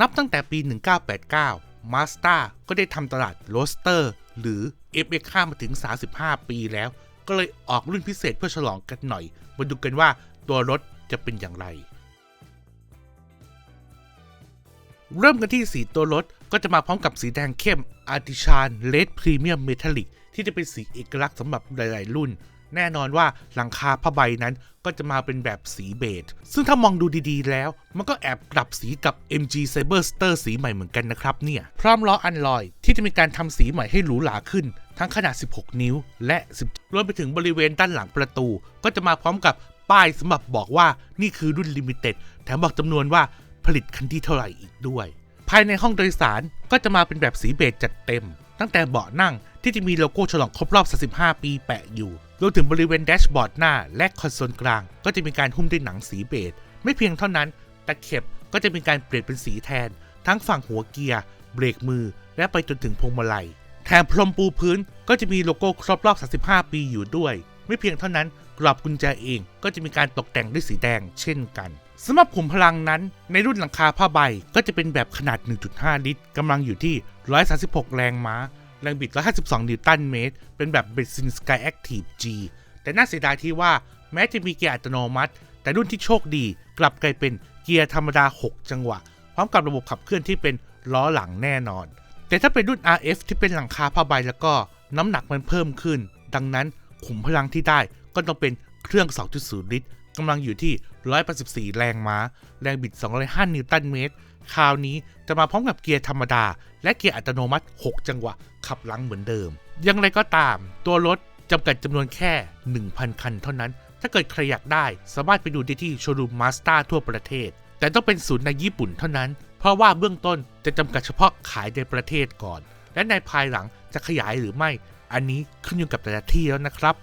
นับตั้งแต่ปี 1989 Mazda ก็ได้ทำตลาดโรสเตอร์ หรือ FX5 มาถึง 35 ปีแล้ว ก็เลยออกรุ่นพิเศษเพื่อฉลองกันหน่อย มาดูกันว่าตัวรถจะเป็นอย่างไร เริ่มกันที่สีตัวรถก็จะมาพร้อมกับสีแดงเข้ม Artisan Red Premium Metallic ที่จะเป็นสีเอกลักษณ์สำหรับหลาย ๆ รุ่น แน่นอนว่าหลังคาผ้าใบนั้นก็จะมาเป็นแบบสีเบจซึ่งถ้ามองดูดีๆแล้ว มันก็แอบกลับสีกับ MG Cyberster สีใหม่เหมือนกันนะครับเนี่ย พร้อมล้ออันลอยที่จะมีการทำสีใหม่ให้หรูหราขึ้น ทั้งขนาด 16 นิ้ว และ10รวมไปถึงบริเวณด้านหลังประตู ก็จะมาพร้อมกับป้ายสำหรับบอกว่านี่คือรุ่นลิมิเต็ดแถมบอกจำนวนว่าผลิตคันที่เท่าไหร่อีกด้วย ภายในห้องโดยสารก็จะมาเป็นแบบสีเบจจัดเต็ม ตั้งแต่เบาะนั่งที่จะมีโลโก้ฉลองครบรอบ 35 ปีแปะอยู่ รวมถึงบริเวณแดชบอร์ดหน้าและคอนโซลกลาง ก็จะมีการหุ้มด้วยหนังสีเบจ ไม่เพียงเท่านั้น ตะเข็บก็จะมีการเปลี่ยนเป็นสีแทน ทั้งฝั่งหัวเกียร์ เบรกมือ และไปจนถึงพวงมาลัย แถมพรมปูพื้นก็จะมีโลโก้ครบรอบ 35 ปีอยู่ด้วย ไม่เพียงเท่านั้น กรอบกุญแจเองก็จะมีการตกแต่งด้วยสีแดงเช่นกัน สำหรับขุมพลังนั้น ในรุ่นหลังคาผ้าใบก็จะเป็นแบบขนาด 1.5 ลิตรกำลังอยู่ที่ 136 แรงม้า แรงบิด 152 นิวตันเมตร เป็นแบบเบนซินสกายแอคทีฟ G แต่น่าเสียดายที่ว่าแม้จะมีเกียร์อัตโนมัติ แต่รุ่นที่โชคดีกลับกลายเป็นเกียร์ธรรมดา 6 จังหวะ พร้อมกับระบบขับเคลื่อนที่เป็นล้อหลังแน่นอน แต่ถ้าเป็นรุ่น RF ที่เป็นหลังคาผ้าใบแล้วก็น้ำหนักมันเพิ่มขึ้น ดังนั้นขุมพลังที่ได้ก็ต้องเป็นเครื่อง 2.0 ลิตร กำลังอยู่ที่ 184 แรงม้า แรงบิด 205 นิวตันเมตร คราวนี้จะมาพร้อมกับเกียร์ธรรมดา และเกียร์อัตโนมัติ 6 จังหวะ ขับลังเหมือนเดิมอย่างไรก็ตาม ตัวรถจำกัดจำนวนแค่ 1,000 คันเท่านั้น ถ้าเกิดใครอยากได้ สามารถไปดูได้ที่โชว์รูมมาสตาทั่วประเทศ แต่ต้องเป็นศูนย์ในญี่ปุ่นเท่านั้น เพราะว่าเบื้องต้นจะจำกัดเฉพาะขายในประเทศก่อน และในภายหลังจะขยายหรือไม่ อันนี้ขึ้นอยู่กับแต่ละที่แล้วนะครับ